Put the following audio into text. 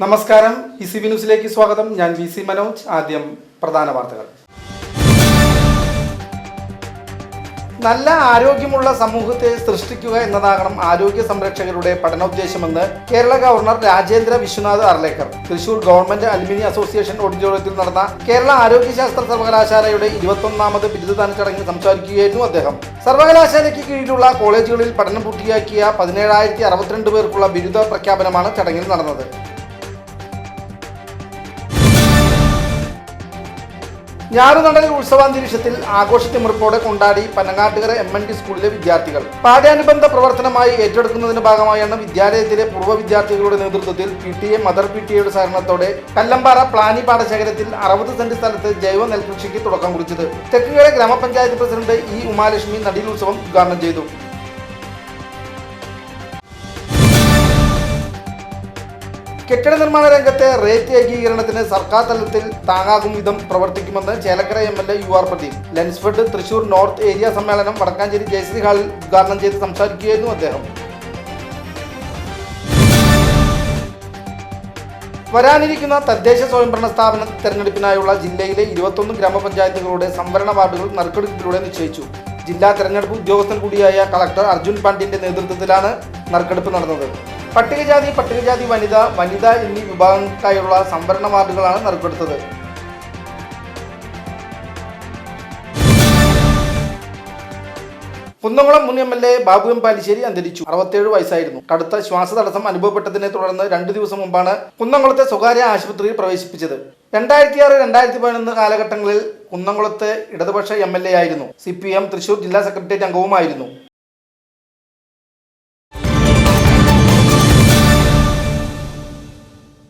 നമസ്കാരം. E C ന്യൂസിലേക്ക് സ്വാഗതം. ഞാൻ വി സി മനോജ്. ആദ്യം പ്രധാന വാർത്തകൾ. നല്ല ആരോഗ്യമുള്ള സമൂഹത്തെ സൃഷ്ടിക്കുക എന്നതാകണം ആരോഗ്യ സംരക്ഷകരുടെ പഠനോദ്ദേശമെന്ന് Kerala governor Rajendra Vishwanath Arlekar. Thrissur government alumni association ഓഡിറ്റോറിയത്തിൽ നടന്ന കേരള ആരോഗ്യശാസ്ത്ര സർവകലാശാലയുടെ ഇരുപത്തൊന്നാമത് ബിരുദദാന ചടങ്ങിൽ സംസാരിക്കുകയായിരുന്നു അദ്ദേഹം. സർവകലാശാലയ്ക്ക് കീഴിലുള്ള കോളേജുകളിൽ പഠനം പൂർത്തിയാക്കിയ പതിനേഴായിരത്തി അറുപത്തിരണ്ട് പേർക്കുള്ള ബിരുദ പ്രഖ്യാപനമാണ് ചടങ്ങിൽ നടന്നത്. ഞാറുനടൽ ഉത്സവാന്തരീക്ഷത്തിൽ ആഘോഷത്തിമിർപ്പോടെ കൊണ്ടാടി പനങ്ങാട്ടുകര എം എൻ ഡി സ്കൂളിലെ വിദ്യാർത്ഥികൾ. പാഠ്യാനുബന്ധ പ്രവർത്തനമായി ഏറ്റെടുക്കുന്നതിന്റെ ഭാഗമായാണ് വിദ്യാലയത്തിലെ പൂർവ വിദ്യാർത്ഥികളുടെ നേതൃത്വത്തിൽ P T A mother P T എയുടെ സഹകരണത്തോടെ കല്ലമ്പാറ പ്ലാനി പാടശേഖരത്തിൽ അറുപത് സെന്റ് സ്ഥലത്ത് ജൈവ നെൽകൃഷിക്ക് തുടക്കം കുറിച്ചത്. തെക്കുകര ഗ്രാമപഞ്ചായത്ത് പ്രസിഡന്റ് ഇ ഉമാലക്ഷ്മി നടീൽ ഉത്സവം ഉദ്ഘാടനം ചെയ്തു. കെട്ടിട നിർമ്മാണ രംഗത്തെ റേറ്റ് ഏകീകരണത്തിന് സർക്കാർ തലത്തിൽ താങ്ങാകും വിധം പ്രവർത്തിക്കുമെന്ന് Chelakkara M L A U R Pradeep. Lensfed Thrissur north area സമ്മേളനം വടക്കാഞ്ചേരി ജയശ്രീ ഹാളിൽ ഉദ്ഘാടനം ചെയ്ത് സംസാരിക്കുകയായിരുന്നു അദ്ദേഹം. വരാനിരിക്കുന്ന തദ്ദേശ സ്വയംഭരണ സ്ഥാപന തെരഞ്ഞെടുപ്പിനായുള്ള ജില്ലയിലെ ഇരുപത്തൊന്ന് ഗ്രാമപഞ്ചായത്തുകളുടെ സംവരണ വാർഡുകൾ നറുക്കെടുപ്പിലൂടെ നിശ്ചയിച്ചു. ജില്ലാ തെരഞ്ഞെടുപ്പ് ഉദ്യോഗസ്ഥൻ കൂടിയായ കളക്ടർ അർജുൻ പാണ്ഡ്യന്റെ നേതൃത്വത്തിലാണ് നറുക്കെടുപ്പ് നടന്നത്. പട്ടികജാതി പട്ടികജാതി വനിത വനിത എന്നീ വിഭാഗങ്ങൾക്കായുള്ള സംവരണ വാർഡുകളാണ് നറുക്കെടുത്തത്. കുന്നംകുളം മുൻ M L A Babu M Palissery അന്തരിച്ചു. അറുപത്തേഴ് വയസ്സായിരുന്നു. കടുത്ത ശ്വാസതടസ്സം അനുഭവപ്പെട്ടതിനെ തുടർന്ന് രണ്ടു ദിവസം മുമ്പാണ് കുന്നംകുളത്തെ സ്വകാര്യ ആശുപത്രിയിൽ പ്രവേശിപ്പിച്ചത്. രണ്ടായിരത്തി ആറ് രണ്ടായിരത്തി പതിനൊന്ന് കാലഘട്ടങ്ങളിൽ കുന്നംകുളത്തെ ഇടതുപക്ഷ എം എൽ എ ആയിരുന്നു. സി പി എം തൃശൂർ ജില്ലാ സെക്രട്ടേറിയറ്റ് അംഗവുമായിരുന്നു.